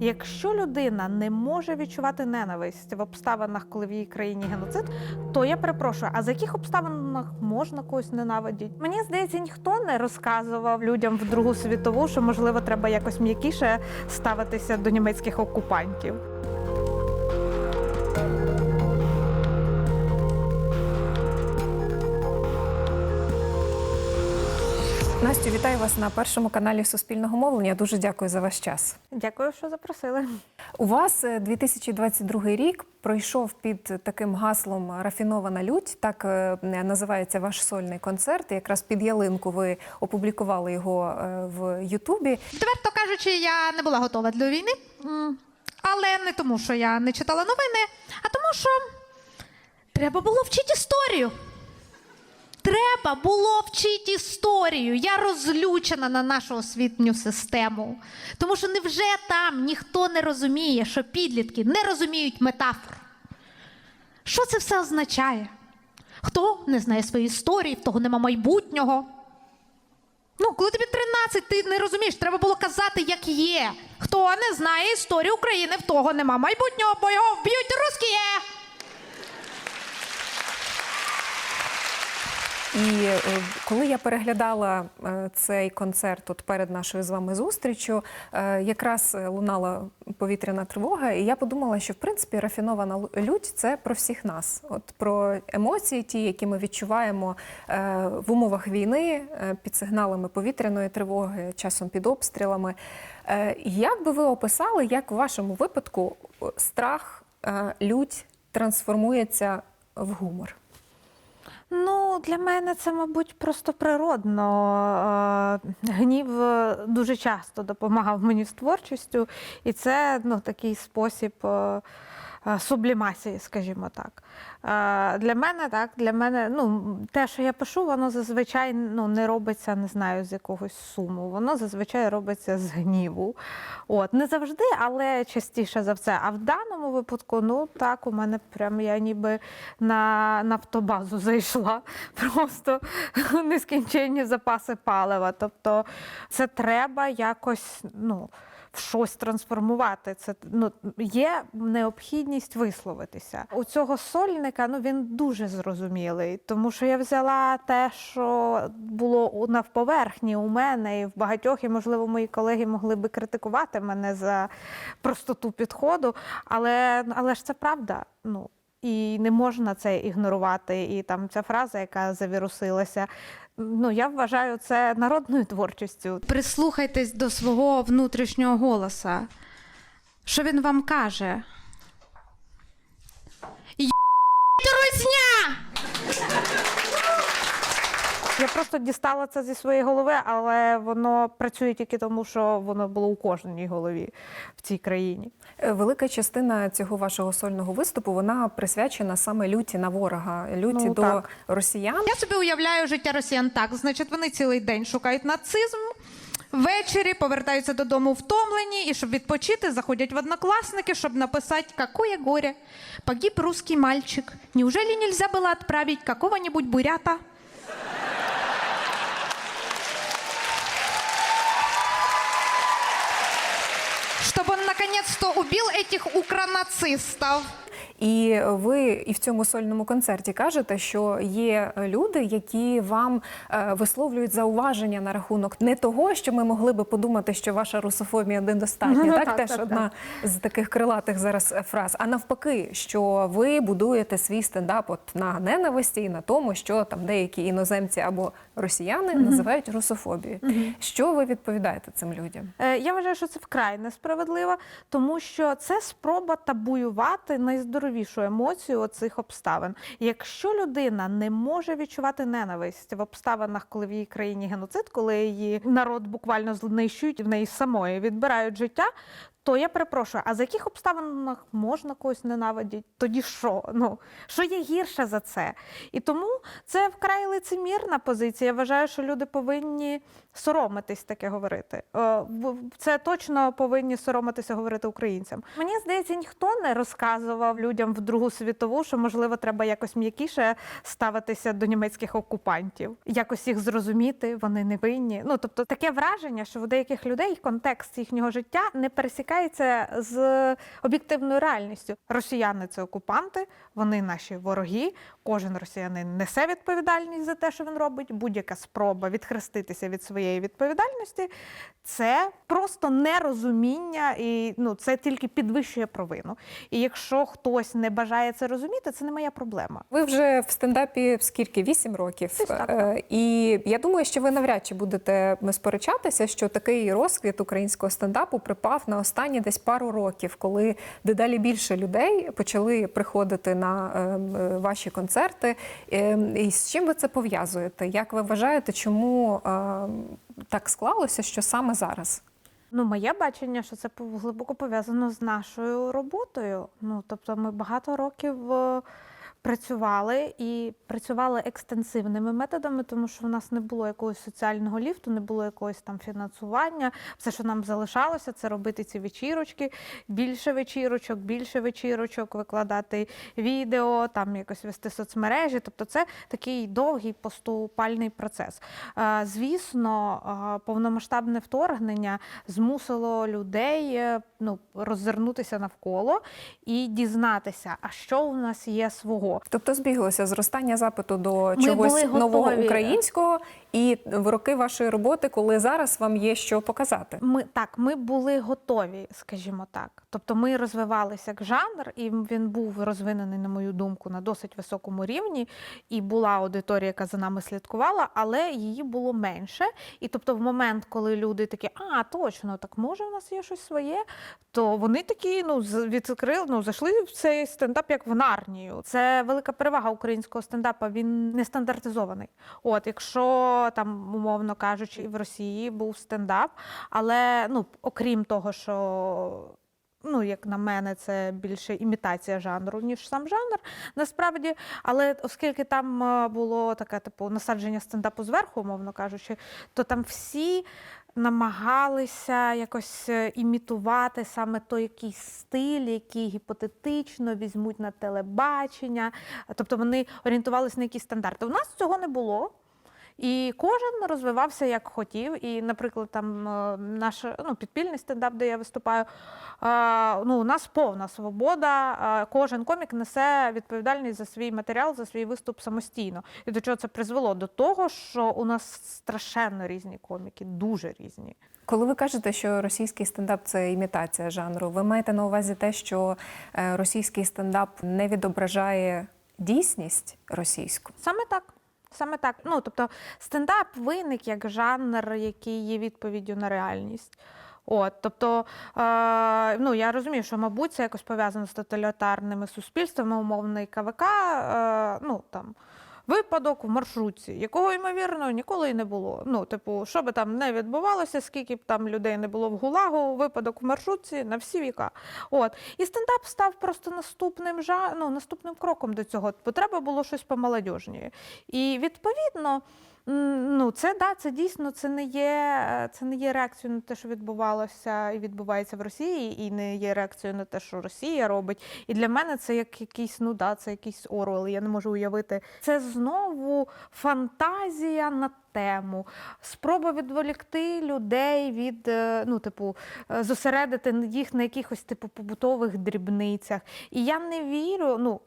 Якщо людина не може відчувати ненависть в обставинах, коли в її країні геноцид, то я перепрошую, а за яких обставинах можна когось ненавидіти? Мені здається, ніхто не розказував людям в Другу світову, що можливо треба якось м'якіше ставитися до німецьких окупантів. Настю, вітаю вас на першому каналі Суспільного мовлення. Дуже дякую за ваш час. Дякую, що запросили. У вас е, 2022 рік пройшов під таким гаслом Рафінована лють. Так е, називається ваш сольний концерт. Якраз під ялинку ви опублікували його е, в Ютубі. Відверто кажучи, я не була готова до війни. Але не тому, що я не читала новини, а тому, що треба було вчити історію. Треба було вчити історію. Я розлючена на нашу освітню систему. Тому що невже там ніхто не розуміє, що підлітки не розуміють метафор? Що це все означає? Хто не знає своєї історії, в того нема майбутнього. Ну, коли тобі 13, ти не розумієш, треба було казати, як є. Хто не знає історію України, в того нема майбутнього, бо його вб'ють русські. І е, коли я переглядала е, цей концерт от перед нашою з вами зустрічю, е, якраз лунала повітряна тривога, і я подумала, що в принципі рафінована лють це про всіх нас, от про емоції, ті, які ми відчуваємо в умовах війни під сигналами повітряної тривоги, часом під обстрілами. Як би ви описали, як в вашому випадку страх, лють трансформується в гумор? Ну, для мене це, мабуть, просто природно. Е, Гнів е, дуже часто допомагав мені з творчістю, і це ну, такий спосіб е, сублімації, скажімо так. Е, Для мене так, для мене, ну, те, що я пишу, воно зазвичай ну, не робиться, не знаю, з якогось суму. Воно зазвичай робиться з гніву. От, не завжди, але частіше за все. А в даному випадку, ну так, у мене прям я ніби на нафтобазу зайшла. Просто нескінченні запаси палива. Тобто це треба якось, ну. В щось трансформувати. Це ну є необхідність висловитися. У цього сольника ну він дуже зрозумілий, тому що я взяла те, що було навповерхні у мене і в багатьох, і можливо, мої колеги могли би критикувати мене за простоту підходу, але, але ж це правда. Ну і не можна це ігнорувати. І там ця фраза, яка завірусилася. Ну я вважаю це народною творчістю. Прислухайтесь до свого внутрішнього голоса. Що він вам каже? Є... Русня! Я просто дістала це зі своєї голови, але воно працює тільки тому, що воно було у кожній голові в цій країні. Е, Велика частина цього вашого сольного виступу вона присвячена саме люті на ворога, люті Ну, до так. росіян. Я собі уявляю життя росіян так. Значить, вони цілий день шукають нацизм. Ввечері повертаються додому втомлені, і щоб відпочити, заходять в однокласники, щоб написати «Какое горе! Погиб русский мальчик. Неужели нельзя было отправить какого-нибудь бурята?» Наконец-то убил этих укронацистов. І ви і в цьому сольному концерті кажете, що є люди, які вам е, висловлюють зауваження на рахунок не того, що ми могли би подумати, що ваша русофобія недостатня. Ну, так, так, теж так, одна з таких крилатих зараз е, фраз. А навпаки, що ви будуєте свій стендап от на ненависті і на тому, що там деякі іноземці або росіяни називають русофобією. Що ви відповідаєте цим людям? Е, Я вважаю, що це вкрай несправедливо, тому що це спроба табуювати найздоровішу емоцію оцих обставин. Якщо людина не може відчувати ненависть в обставинах, коли в її країні геноцид, коли її народ буквально знищують в неї самої відбирають життя. То я перепрошую, а за яких обставинах можна когось ненавидіти? Тоді що? Ну що є гірше за це? І тому це вкрай лицемірна позиція. Я вважаю, що люди повинні соромитись таке говорити. Е, Це точно повинні соромитися говорити українцям. Мені здається, ніхто не розказував людям в Другу світову, що можливо треба якось м'якіше ставитися до німецьких окупантів, якось їх зрозуміти, вони не винні. Ну тобто таке враження, що у деяких людей контекст їхнього життя не пересікається з об'єктивною реальністю. Росіяни це окупанти, вони наші вороги. Кожен росіянин несе відповідальність за те, що він робить. Будь-яка спроба відхреститися від своєї відповідальності це просто нерозуміння, і ну це тільки підвищує провину. І якщо хтось не бажає це розуміти, це не моя проблема. Ви вже в стендапі скільки? Вісім років. Так, Е, І я думаю, що ви навряд чи будете сперечатися, що такий розквіт українського стендапу припав на останні десь пару років, коли дедалі більше людей почали приходити на е, е, ваші концерти. Е, І з чим ви це пов'язуєте? Як ви вважаєте, чому е, так склалося, що саме зараз? Ну, моє бачення, що це глибоко пов'язано з нашою роботою. Ну, тобто, ми багато років е, працювали і працювали екстенсивними методами, тому що в нас не було якогось соціального ліфту, не було якогось там фінансування. Все, що нам залишалося, це робити ці вечірочки, більше вечірочок, більше вечірочок, викладати відео, там якось вести соцмережі. Тобто, це такий довгий поступальний процес. Е, Звісно, е, повномасштабне вторгнення змусило людей е, ну, роззирнутися навколо і дізнатися, а що у нас є свого. Тобто збіглося зростання запиту до Ми чогось нового українського і в роки вашої роботи, коли зараз вам є що показати. Ми так, ми були готові, скажімо так. Тобто ми розвивалися як жанр, і він був розвинений, на мою думку, на досить високому рівні. І була аудиторія, яка за нами слідкувала, але її було менше. І тобто, в момент, коли люди такі, а точно, так може в нас є щось своє, то вони такі ну відкрили, ну зайшли в цей стендап як в нарнію. Це велика перевага українського стендапа. Він не стандартизований. От, якщо там, умовно кажучи, і в Росії був стендап, але ну, окрім того, що. Ну, як на мене, це більше імітація жанру, ніж сам жанр, насправді. Але оскільки там е, було таке, типу, насадження стендапу зверху, умовно кажучи, то там всі намагалися якось е, імітувати саме той якийсь стиль, який гіпотетично візьмуть на телебачення. Тобто вони орієнтувалися на якісь стандарти. У нас цього не було. І кожен розвивався як хотів. І, наприклад, там е, наш ну, підпільний стендап, де я виступаю, е, ну, у нас повна свобода. е, Кожен комік несе відповідальність за свій матеріал, за свій виступ самостійно. І до чого це призвело? До того, що у нас страшенно різні коміки, дуже різні. Коли ви кажете, що російський стендап це імітація жанру, ви маєте на увазі те, що російський стендап не відображає дійсність російську? Саме так. Саме так. Ну, тобто, стендап виник як жанр, який є відповіддю на реальність. От, тобто, е, ну я розумію, що, мабуть, це якось пов'язано з тоталітарними суспільствами, умовний КВК, е, ну там. Випадок в маршрутці, якого, ймовірно, ніколи і не було. Ну, типу, що би там не відбувалося, скільки б там людей не було в гулагу, випадок в маршрутці на всі віка. От. І стендап став просто наступним жа... ну, наступним кроком до цього. Бо треба було щось помолодіжнє. І відповідно. Ну, це да, це дійсно це не є, це не є реакцією на те, що відбувалося і відбувається в Росії, і не є реакцією на те, що Росія робить. І для мене це як якийсь, ну да, це якийсь Орвел. Я не можу уявити. Це знову фантазія на тему, спроба відволікти людей від, е, ну, типу, е, зосередити їх на якихось типу побутових дрібницях. І я не вірю, ну.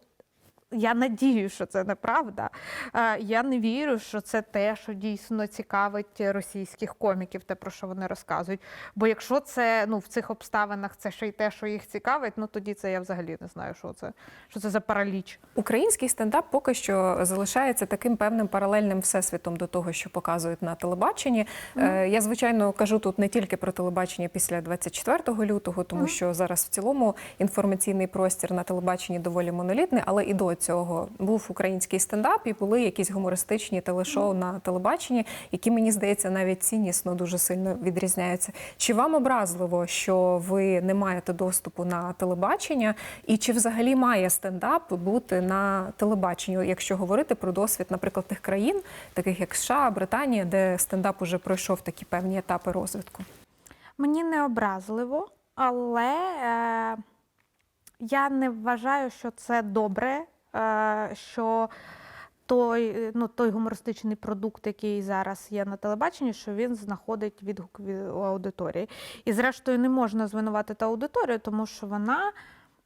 Я надію, що це неправда. Е, Я не вірю, що це те, що дійсно цікавить російських коміків, те, про що вони розказують. Бо якщо це ну, в цих обставинах це ще й те, що їх цікавить, ну тоді це я взагалі не знаю, що це, що це за параліч. Український стендап поки що залишається таким певним паралельним всесвітом до того, що показують на телебаченні. Е, Я звичайно кажу тут не тільки про телебачення після 24 лютого, тому що зараз в цілому інформаційний простір на телебаченні доволі монолітний, але і до цього був український стендап і були якісь гумористичні телешоу на телебаченні, які мені здається навіть ціннісно дуже сильно відрізняються. Чи вам образливо, що ви не маєте доступу на телебачення, і чи взагалі має стендап бути на телебаченні, якщо говорити про досвід, наприклад, тих країн, таких як США, Британія, де стендап уже пройшов такі певні етапи розвитку? Мені не образливо, але е, я не вважаю, що це добре, що той, е, ну, той гумористичний продукт, який зараз є на телебаченні, що він знаходить відгук від аудиторії. І зрештою не можна звинуватити аудиторію, тому що вона.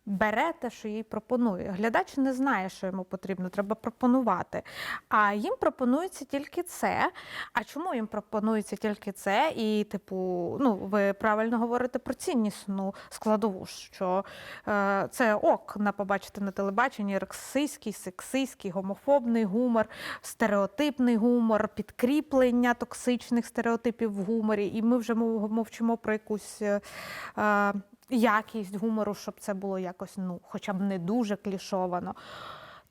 Бере те, що їй пропонує. Глядач не знає, що йому потрібно, треба пропонувати. А їм пропонується тільки це. А чому їм пропонується тільки це? І, типу, ну, ви правильно говорите про ціннісну складову, що е, це ок на побачити на телебаченні рексистський, сексистський, гомофобний гумор, стереотипний гумор, підкріплення токсичних стереотипів в гуморі. І ми вже мовчимо про якусь. е, е, якість гумору, щоб це було якось, ну, хоча б не дуже клішовано.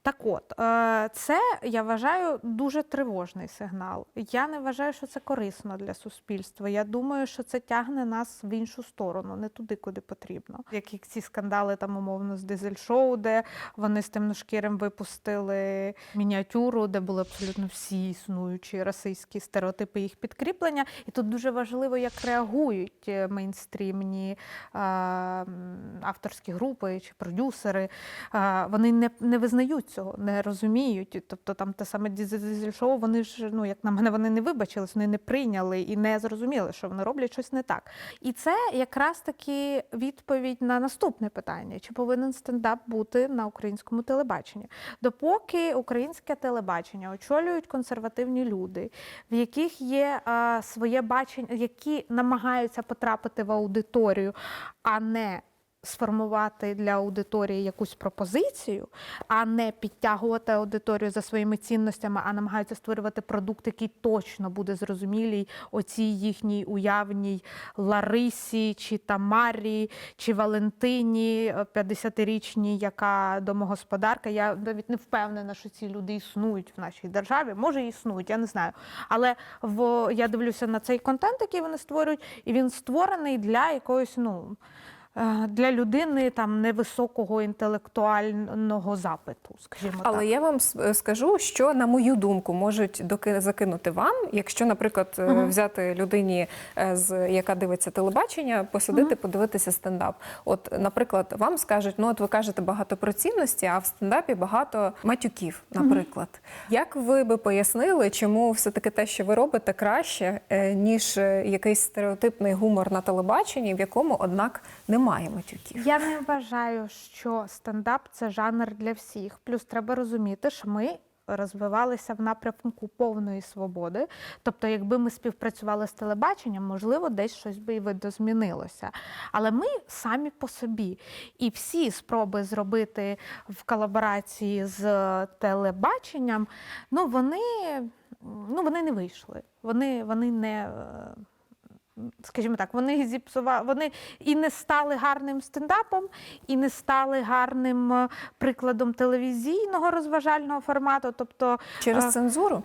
Так от, е, це я вважаю дуже тривожний сигнал. Я не вважаю, що це корисно для суспільства. Я думаю, що це тягне нас в іншу сторону, не туди, куди потрібно. Як і ці скандали там умовно з дизель-шоу, де вони з темношкірим випустили мініатюру, де були абсолютно всі існуючі расистські стереотипи їх підкріплення. І тут дуже важливо, як реагують е, мейнстрімні е, авторські групи чи продюсери. Вони не, не визнають цього, не розуміють. Тобто там те саме дизель-шоу, вони ж, ну як на мене, вони не вибачились, вони не прийняли і не зрозуміли, що вони роблять щось не так. І це якраз таки відповідь на наступне питання: чи повинен стендап бути на українському телебаченні? Допоки українське телебачення очолюють консервативні люди, в яких є е, своє бачення, які намагаються потрапити в аудиторію, а не сформувати для аудиторії якусь пропозицію, а не підтягувати аудиторію за своїми цінностями, а намагаються створювати продукт, який точно буде зрозумілий оцій їхній уявній Ларисі, чи Тамарі, чи Валентині, е, 50-річній, яка домогосподарка. Я навіть не впевнена, що ці люди існують в нашій державі. Може, існують, я не знаю. Але в я дивлюся на цей контент, який вони створюють, і він створений для якоїсь, ну. Е, Для людини там невисокого інтелектуального запиту, скажімо Але так. я вам е, скажу, що на мою думку можуть доки закинути вам, якщо, наприклад, Мгм. взяти людині, з яка дивиться телебачення, посадити, подивитися стендап. От, наприклад, вам скажуть, ну от ви кажете багато про цінності, а в стендапі багато матюків, наприклад. Як ви би пояснили, чому все таки те, що ви робите, краще ніж якийсь стереотипний гумор на телебаченні, в якому, однак, немає матюків? Я не вважаю, що стендап це жанр для всіх. Плюс треба розуміти, що ми. Розвивалися в напрямку повної свободи. Тобто, якби ми співпрацювали з телебаченням, можливо, десь щось би і видозмінилося. Але ми самі по собі. І всі спроби зробити в колаборації з телебаченням, ну вони, ну, вони не вийшли. Вони, вони не. Скажімо так, вони зіпсували, вони і не стали гарним стендапом, і не стали гарним е, прикладом телевізійного розважального формату. Тобто Через е, цензуру?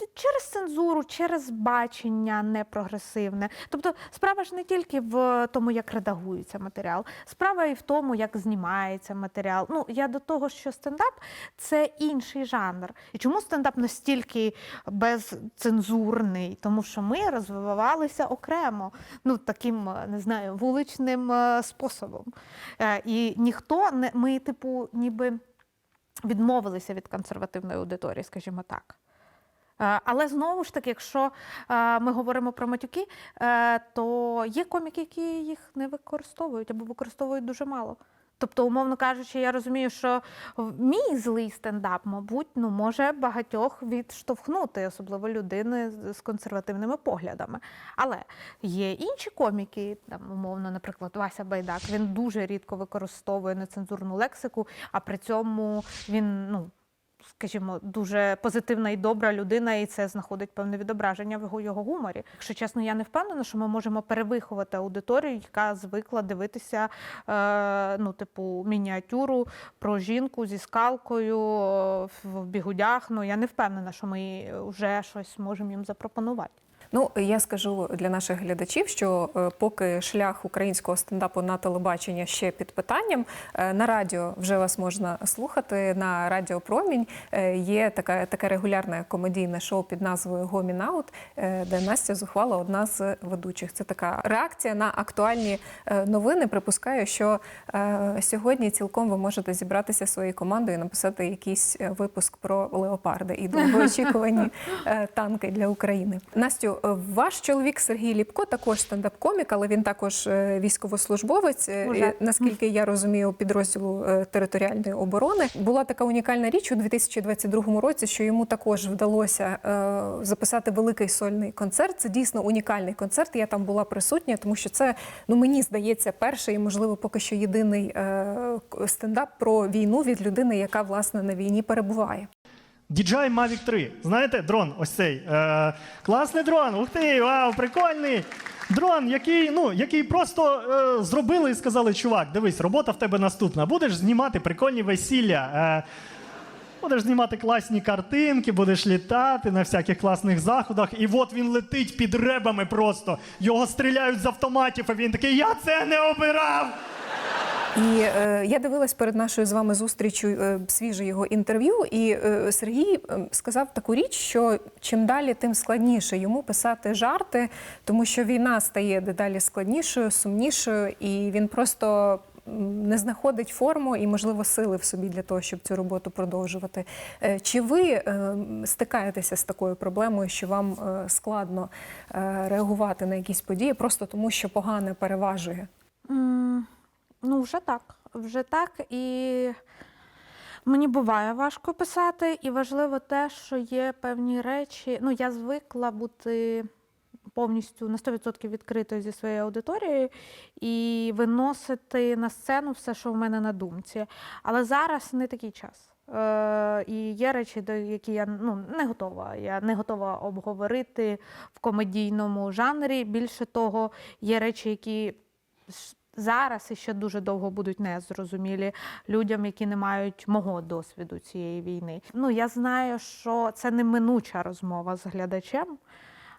М, т- через цензуру, через бачення непрогресивне. Тобто справа ж не тільки в тому, як редагується матеріал, справа і в тому, як знімається матеріал. Ну, я до того, що стендап це інший жанр. І чому стендап настільки безцензурний? Тому що ми розвивалися окремо, ну таким, не знаю, вуличним е, способом. Е, І ніхто не ми, типу, ніби відмовилися від консервативної аудиторії, скажімо так. Е, Але знову ж таки, якщо е, ми говоримо про матюки, е, то є коміки, які їх не використовують або використовують дуже мало. Тобто, умовно кажучи, я розумію, що мій злий стендап, мабуть, ну може багатьох відштовхнути, особливо людини з- з консервативними поглядами. Але є інші коміки, там умовно, наприклад, Вася Байдак. Він дуже рідко використовує нецензурну лексику, а при цьому він ну скажімо, дуже позитивна і добра людина, і це знаходить певне відображення в його, його гуморі. Якщо чесно, я не впевнена, що ми можемо перевиховати аудиторію, яка звикла дивитися, е, ну, типу, мініатюру про жінку зі скалкою е, в бігудях. Ну я не впевнена, що ми вже щось можемо їм запропонувати. Ну, я скажу для наших глядачів, що е, поки шлях українського стендапу на телебачення ще під питанням, е, на радіо вже вас можна слухати. На Радіо Промінь е, є таке, таке регулярне комедійне шоу під назвою Гомін Аут, е, де Настя Зухвала одна з ведучих. Це така реакція на актуальні новини. Припускаю, що сьогодні цілком ви можете зібратися своєю командою і написати якийсь випуск про леопарди і довгоочікувані танки для України. Настю, ваш чоловік Сергій Ліпко також стендап-комік, але він також е, військовослужбовець. е, Уже. Наскільки я розумію, підрозділу е, територіальної оборони була така унікальна річ у 2022 році, що йому також вдалося е, записати великий сольний концерт. Це дійсно унікальний концерт. Я там була присутня, тому що це ну мені здається перший і можливо поки що єдиний е, стендап про війну від людини, яка власне на війні перебуває. DJI Mavic 3. Знаєте, дрон ось цей. Е, класний дрон. Ух ти, вау, прикольний. Дрон, який, ну, який просто е, зробили і сказали, чувак, дивись, робота в тебе наступна. Будеш знімати прикольні весілля. Е, будеш знімати класні картинки, будеш літати на всяких класних заходах. І от він летить під ребами просто. Його стріляють з автоматів, а він такий, я це не обирав. І е, я дивилась перед нашою з вами зустрічю е, свіже його інтерв'ю, і е, Сергій е, сказав таку річ, що чим далі, тим складніше йому писати жарти, тому що війна стає дедалі складнішою, сумнішою, і він просто. Не знаходить форму і, можливо, сили в собі для того, щоб цю роботу продовжувати. Е, Чи ви е, стикаєтеся з такою проблемою, що вам складно реагувати на якісь події, просто тому що погане переважує? Ну, вже так. Вже так. І мені буває важко писати, і важливо те, що є певні речі. Ну, я звикла бути повністю на 100% відкритою зі своєю аудиторією і виносити на сцену все, що в мене на думці. Але зараз не такий час. Е, і є речі, до які я ну, не готова. Я не готова обговорити в комедійному жанрі. Більше того, є речі, які зараз і ще дуже довго будуть незрозумілі людям, які не мають мого досвіду цієї війни. Ну я знаю, що це неминуча розмова з глядачем,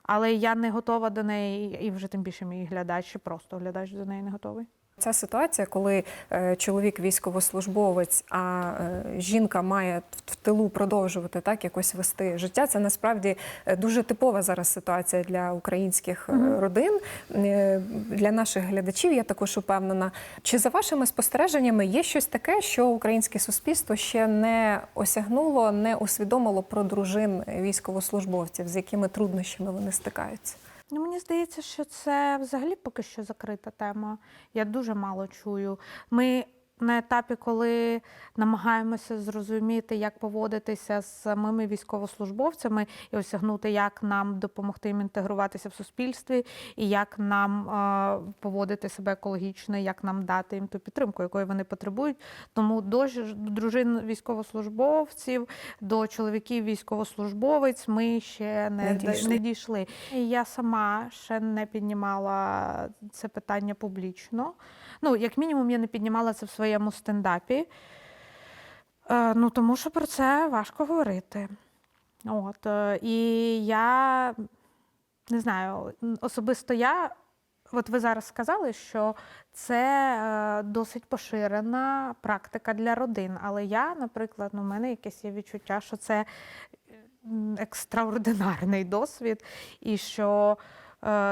але я не готова до неї, і вже тим більше мій глядач, просто глядач до неї не готовий. Ця ситуація, коли е, чоловік військовослужбовець, а е, жінка має в тилу продовжувати так якось вести життя. Це насправді е, дуже типова зараз ситуація для українських е, родин, е, для наших глядачів. Я також упевнена. Чи за вашими спостереженнями є щось таке, що українське суспільство ще не осягнуло, не усвідомило про дружин військовослужбовців, з якими труднощами вони стикаються? Ну, мені здається, що це взагалі поки що закрита тема. Я дуже мало чую. Ми на етапі, коли намагаємося зрозуміти, як поводитися з самими військовослужбовцями і осягнути, як нам допомогти їм інтегруватися в суспільстві, і як нам е, поводити себе екологічно, як нам дати їм ту підтримку, якої вони потребують. Тому до до дружин військовослужбовців, до чоловіків військовослужбовець ми ще не, Не дійшли. не дійшли. І я сама ще не піднімала це питання публічно. Ну, як мінімум, я не піднімала це в своєму стендапі. Е, ну, тому що про це важко говорити. От, е, і я не знаю, особисто я, от ви зараз сказали, що це е, досить поширена практика для родин. Але я, наприклад, ну, в мене якесь є відчуття, що це екстраординарний досвід, і що,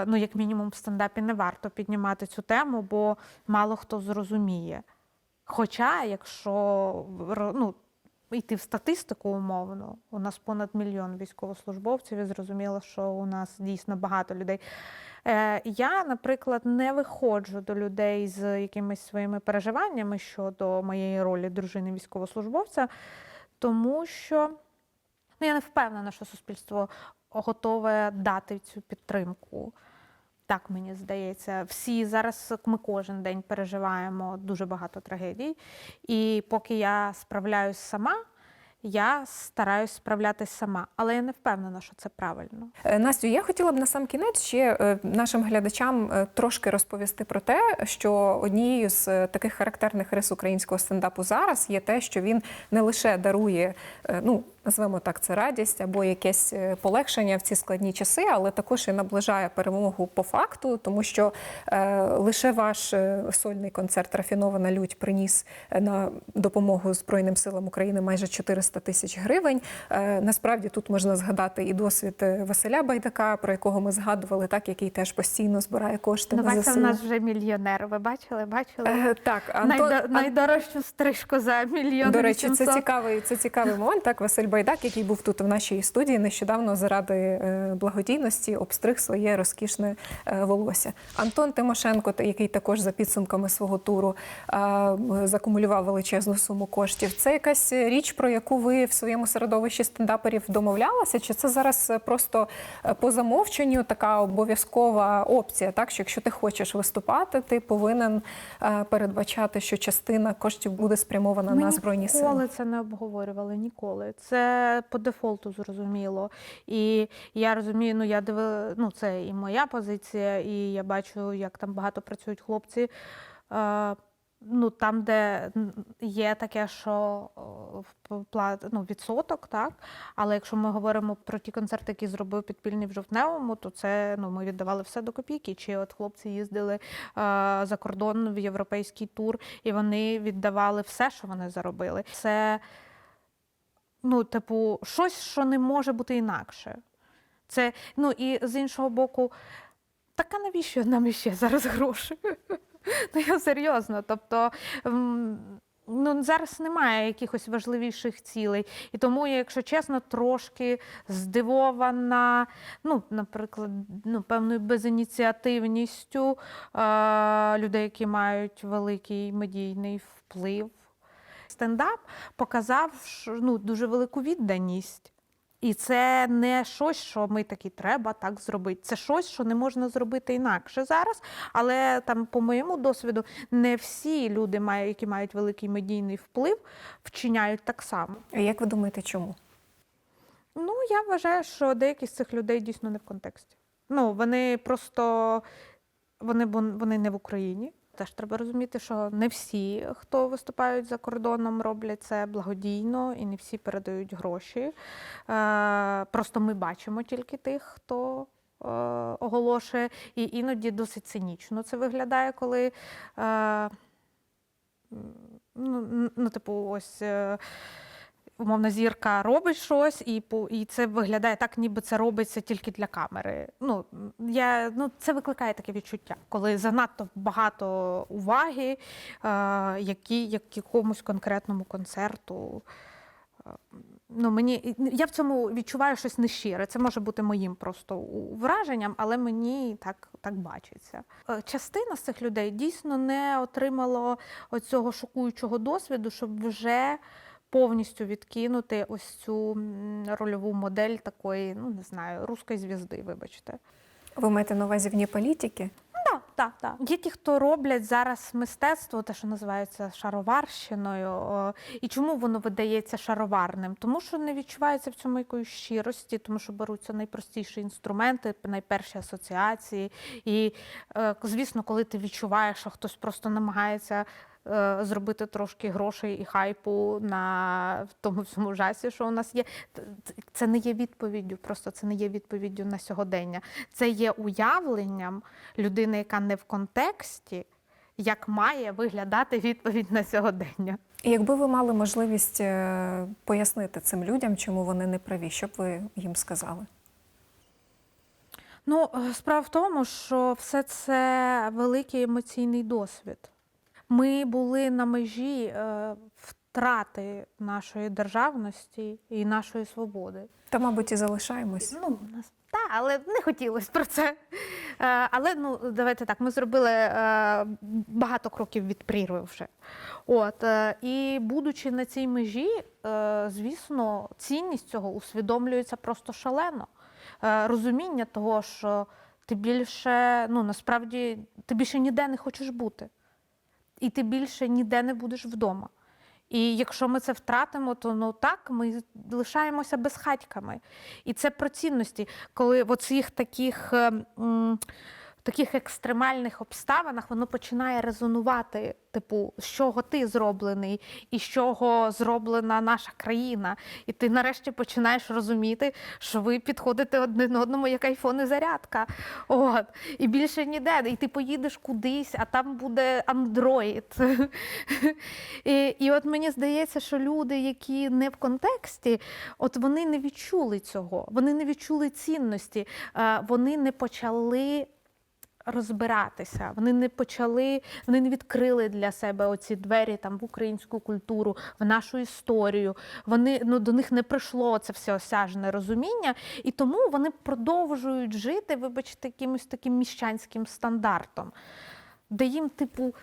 ну, як мінімум, в стендапі не варто піднімати цю тему, бо мало хто зрозуміє. Хоча, якщо ну, йти в статистику умовно, у нас понад мільйон військовослужбовців, і зрозуміло, що у нас дійсно багато людей. Е, я, наприклад, не виходжу до людей з якимись своїми переживаннями щодо моєї ролі дружини військовослужбовця, тому що ну, я не впевнена, що суспільство готове дати цю підтримку. Так мені здається, всі зараз ми кожен день переживаємо дуже багато трагедій. І поки я справляюсь сама, я стараюсь справлятись сама, але я не впевнена, що це правильно. Е, Настю, я хотіла б на сам кінець ще е, нашим глядачам е, трошки розповісти про те, що однією з таких характерних рис українського стендапу зараз є те, що він не лише дарує, ну назвемо так, це радість або якесь е, полегшення в ці складні часи, але також і наближає перемогу по факту, тому що е, лише ваш е, сольний концерт Рафінована лють приніс е, на допомогу Збройним силам України майже 400 тисяч гривень. Е, Насправді тут можна згадати і досвід Василя Байдака, про якого ми згадували, так який теж постійно збирає кошти Ну, на ЗСУ. в нас вже мільйонер. Ви бачили? Бачили? Е, Так, Антон, Найдо- найдорожчу стрижку за мільйон. До речі, це цікавий, це цікавий момент. Так, Василь Байдак, який був тут в нашій студії, нещодавно заради е, благодійності обстриг своє розкішне е, волосся. Антон Тимошенко, який також за підсумками свого туру закумулював величезну суму коштів. Це якась річ, про яку ви в своєму середовищі стендаперів домовлялися? Чи це зараз просто е, по замовченню така обов'язкова опція? Так, що якщо ти хочеш виступати, ти повинен передбачати, що частина коштів буде спрямована Ми на збройні сили. ніколи це не обговорювали, ніколи. Це по дефолту зрозуміло. І я розумію, ну я дивила, ну це і моя позиція, і я бачу, як там багато працюють хлопці. Ну, там, де є таке, що ну, відсоток, так. Але якщо ми говоримо про ті концерти, які зробив підпільний в жовтневому, то це ну, ми віддавали все до копійки. Чи от хлопці їздили е, за кордон в європейський тур, і вони віддавали все, що вони заробили. Це, ну, типу, щось, що не може бути інакше. Це, ну і з іншого боку, так а навіщо нам іще зараз гроші? Ну, я серйозно. Тобто, ну, зараз немає якихось важливіших цілей. І тому я, якщо чесно, трошки здивована, ну, наприклад, ну, певною безініціативністю е- людей, які мають великий медійний вплив. Стендап показав ну, дуже велику відданість. І це не щось, що ми такі треба так зробити. Це щось, що не можна зробити інакше зараз. Але там, по моєму досвіду, не всі люди, які мають великий медійний вплив, вчиняють так само. А Як ви думаєте, чому? Ну, я вважаю, що деякі з цих людей дійсно не в контексті. Ну, вони просто вони, вони не в Україні. Теж треба розуміти, що не всі, хто виступають за кордоном, роблять це благодійно і не всі передають гроші. Е, просто ми бачимо тільки тих, хто е, оголошує, і іноді досить цинічно це виглядає, коли. Е, ну, ну, типу, ось. Умовна зірка робить щось, і і це виглядає так, ніби це робиться тільки для камери. Ну я ну це викликає таке відчуття, коли занадто багато уваги, е, які як якомусь конкретному концерту. Е, Ну, мені я в цьому відчуваю щось нещире. Це може бути моїм просто враженням, але мені так, так бачиться. Е, Частина з цих людей дійсно не отримало оцього шокуючого досвіду, щоб вже повністю відкинути ось цю рольову модель такої, ну не знаю, руської звізди, вибачте. Ви маєте на увазі вні політики? Так, так, так. Є ті, хто роблять зараз мистецтво, те, що називається шароварщиною. І чому воно видається шароварним? Тому що не відчувається в цьому якоїсь щирості, тому що беруться найпростіші інструменти, найперші асоціації. І, е, звісно, коли ти відчуваєш, що хтось просто намагається. Е, Зробити трошки грошей і хайпу на тому всьому жасі, що у нас є. Це не є відповіддю, просто це не є відповіддю на сьогодення. Це є уявленням людини, яка не в контексті, як має виглядати відповідь на сьогодення. Якби ви мали можливість е, пояснити цим людям, чому вони не праві, що б ви їм сказали? Ну, е, справа в тому, що все це великий емоційний досвід. Ми були на межі е, втрати нашої державності і нашої свободи. Та, мабуть, і залишаємось. Ну, нас так, але не хотілося про це. Е, але ну, давайте так, ми зробили е, багато кроків від прірви вже. От, і будучи на цій межі, звісно, цінність цього усвідомлюється просто шалено. Розуміння того, що ти більше, ну насправді, ти більше ніде не хочеш бути. І ти більше ніде не будеш вдома. І якщо ми це втратимо, то ну так ми лишаємося безхатьками. І це про цінності, коли в оцих таких. е, м, таких екстремальних обставинах воно починає резонувати, типу, з чого ти зроблений і з чого зроблена наша країна. І ти нарешті починаєш розуміти, що ви підходите один одному як айфон і зарядка. От. І більше ніде. І ти поїдеш кудись, а там буде андроїд. І, і от мені здається, що люди, які не в контексті, от вони не відчули цього, вони не відчули цінності, е, вони не почали розбиратися. Вони не почали, вони не відкрили для себе оці двері там в українську культуру, в нашу історію. Вони ну до них не прийшло це всеосяжне розуміння, і тому вони продовжують жити, вибачте, якимось таким міщанським стандартом, де їм, типу.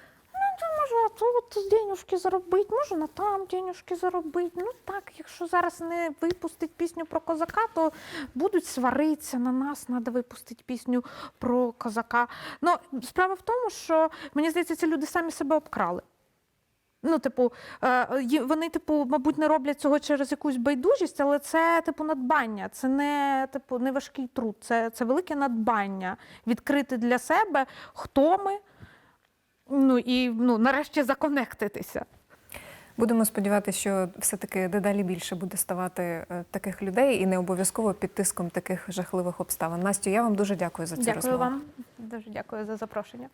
Можна тут денюжки заробити, можна там денюжки заробити. Ну так, якщо зараз не випустить пісню про козака, то будуть сваритися на нас, треба випустити пісню про козака. Ну, справа в тому, що мені здається, ці люди самі себе обкрали. Ну, типу, е, вони, типу, мабуть, не роблять цього через якусь байдужість, але це, типу, надбання. Це не типу не важкий труд, це, це велике надбання. Відкрити для себе, хто ми. Ну і ну, нарешті законектитися. Будемо сподіватися, що все-таки дедалі більше буде ставати е, таких людей і не обов'язково під тиском таких жахливих обставин. Настю, я вам дуже дякую за цю Дякую розмову. вам. Дуже дякую за запрошення.